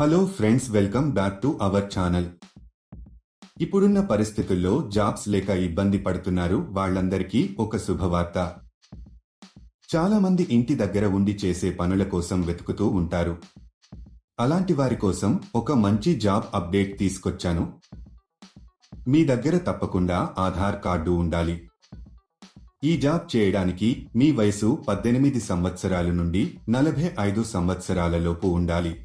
Hello friends welcome back to our channel ఇప్పుడున్న పరిస్థితుల్లో jobs లేక ఇబ్బంది పడుతున్నారు వాళ్ళందరికీ ఒక శుభవార్త. చాలా మంది ఇంటి దగ్గర ఉండి చేసే పనుల కోసం వెతుకుతూ ఉంటారు. అలాంటి వారి కోసం ఒక మంచి జాబ్ అప్డేట్ తీసుకొచ్చాను. మీ దగ్గర తప్పకుండా ఆధార్ కార్డు ఉండాలి. ఈ జాబ్ చేయడానికి మీ వయసు పద్దెనిమిది సంవత్సరాల నుండి నలభై ఐదు సంవత్సరాలలోపు ఉండాలి.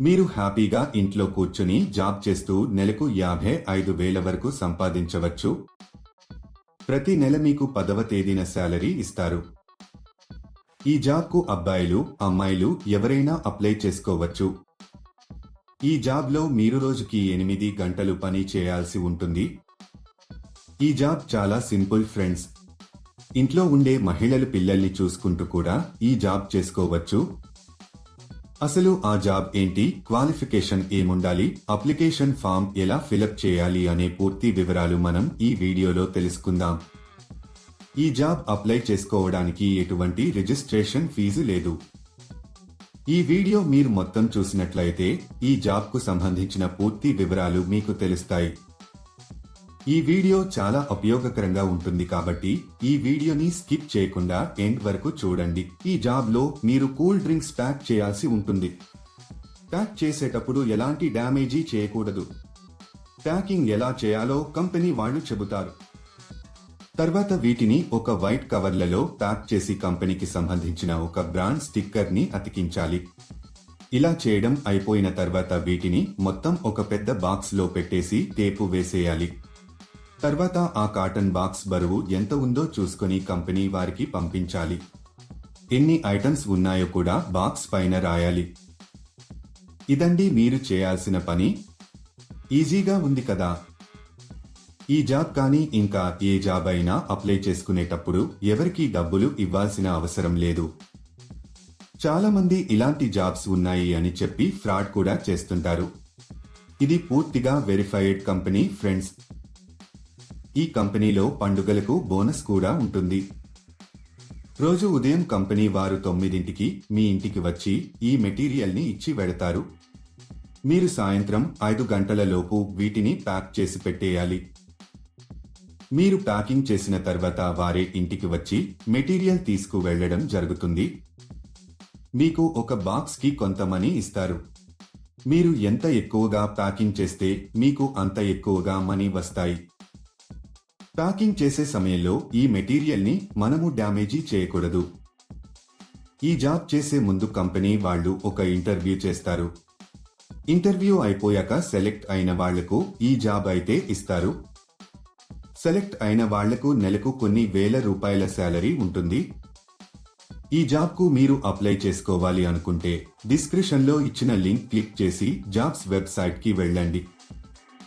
మీరు హ్యాపీగా ఇంట్లో కూర్చుని జాబ్ చేస్తూ నెలకు యాభై ఐదు వేల వరకు సంపాదించవచ్చు. ప్రతి నెల మీకు పదవ తేదీన శాలరీ ఇస్తారు. ఈ జాబ్కు అబ్బాయిలు అమ్మాయిలు ఎవరైనా అప్లై చేసుకోవచ్చు. ఈ జాబ్లో మీరు రోజుకి ఎనిమిది గంటలు పని చేయాల్సి ఉంటుంది. ఈ జాబ్ చాలా సింపుల్ ఫ్రెండ్స్. ఇంట్లో ఉండే మహిళలు పిల్లల్ని చూసుకుంటూ కూడా ఈ జాబ్ చేసుకోవచ్చు. అసలు ఆ జాబ్ ఏంటి? క్వాలిఫికేషన్ ఏముండాలి? అప్లికేషన్ ఫామ్ ఎలా ఫిలప్ చేయాలి అనే పూర్తి వివరాలు మనం ఈ వీడియోలో తెలుసుకుందాం. ఈ జాబ్ అప్లై చేసుకోవడానికి ఎటువంటి రిజిస్ట్రేషన్ ఫీజు లేదు. ఈ వీడియో మీరు మొత్తం చూసినట్లయితే ఈ జాబ్కు సంబంధించిన పూర్తి వివరాలు మీకు తెలుస్తాయి. ఈ వీడియో చాలా ఉపయోగకరంగా ఉంటుంది కాబట్టి ఈ వీడియోని స్కిప్ చేయకుండా ఎండ్ వరకు చూడండి. ఈ జాబ్లో మీరు కూల్ డ్రింక్స్ ప్యాక్ చేయాల్సి ఉంటుంది. ప్యాక్ చేసేటప్పుడు ఎలాంటి డ్యామేజీ చేయకూడదు. ప్యాకింగ్ ఎలా చేయాలో కంపెనీ వాళ్ళు చెబుతారు. తర్వాత వీటిని ఒక వైట్ కవర్లలో ప్యాక్ చేసి కంపెనీకి సంబంధించిన ఒక బ్రాండ్ స్టిక్కర్ని అతికించాలి. ఇలా చేయడం అయిపోయిన తర్వాత వీటిని మొత్తం ఒక పెద్ద బాక్స్లో పెట్టేసి టేపు వేసేయాలి. తర్వాత ఆ కాటన్ బాక్స్ బరువు ఎంత ఉందో చూసుకొని కంపెనీ వారికి పంపించాలి. ఎన్ని ఐటమ్స్ ఉన్నాయో కూడా బాక్స్ పైన రాయాలి. ఇదండి మీరు చేయాల్సిన పని. ఈజీగా ఉంది కదా. ఈ జాబ్ కానీ ఇంకా ఏ జాబ్ అయినా అప్లై చేసుకునేటప్పుడు ఎవరికీ డబ్బులు ఇవ్వాల్సిన అవసరం లేదు. చాలామంది ఇలాంటి జాబ్స్ ఉన్నాయి అని చెప్పి ఫ్రాడ్ కూడా చేస్తుంటారు. ఇది పూర్తిగా వెరిఫైడ్ కంపెనీ ఫ్రెండ్స్ ఈ కంపెనీలో పండుగలకు బోనస్ కూడా ఉంటుంది. రోజు ఉదయం కంపెనీ వారు తొమ్మిదింటికి మీ ఇంటికి వచ్చి ఈ మెటీరియల్ని ఇచ్చి వెడతారు. మీరు సాయంత్రం ఐదు గంటల లోపు వీటిని ప్యాక్ చేసి పెట్టేయాలి. మీరు ప్యాకింగ్ చేసిన తర్వాత వారే ఇంటికి వచ్చి మెటీరియల్ తీసుకు వెళ్ళడం జరుగుతుంది. మీకు ఒక బాక్స్కి కొంత మనీ ఇస్తారు. మీరు ఎంత ఎక్కువగా ప్యాకింగ్ చేస్తే మీకు అంత ఎక్కువగా మనీ వస్తాయి. ప్యాకింగ్ చేసే సమయంలో ఈ మెటీరియల్ని మనము డ్యామేజీ చేయకూడదు. ఈ జాబ్ చేసే ముందు కంపెనీ వాళ్ళు ఒక ఇంటర్వ్యూ చేస్తారు. ఇంటర్వ్యూ అయిపోయాక సెలెక్ట్ అయిన వాళ్ళకు ఈ జాబ్ అయితే ఇస్తారు. సెలెక్ట్ అయిన వాళ్ళకు నెలకు కొన్ని వేల రూపాయల శాలరీ ఉంటుంది. ఈ జాబ్కు మీరు అప్లై చేసుకోవాలి అనుకుంటే డిస్క్రిప్షన్లో ఇచ్చిన లింక్ క్లిక్ చేసి జాబ్స్ వెబ్సైట్కి వెళ్ళండి.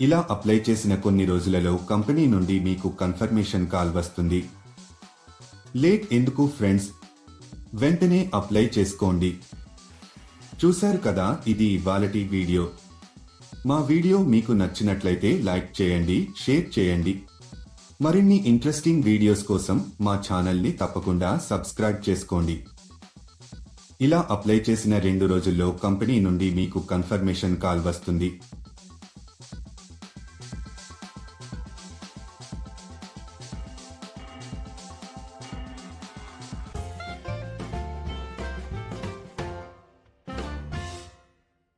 ఇలా అప్లై చేసిన కొన్ని రోజులలో కంపెనీ నుండి మీకు కన్ఫర్మేషన్ కాల్ వస్తుంది. లేట్ ఎందుకు ఫ్రెండ్స్? వెంటనే అప్లై చేసుకోండి. చూశారు కదా ఇది ఇవాళటి వీడియో. మా వీడియో మీకు నచ్చినట్లయితే లైక్ చేయండి షేర్ చేయండి. మరిన్ని ఇంట్రెస్టింగ్ వీడియోస్ కోసం మా ఛానల్ని తప్పకుండా సబ్స్క్రైబ్ చేసుకోండి. ఇలా అప్లై చేసిన రెండు రోజుల్లో కంపెనీ నుండి మీకు కన్ఫర్మేషన్ కాల్ వస్తుంది.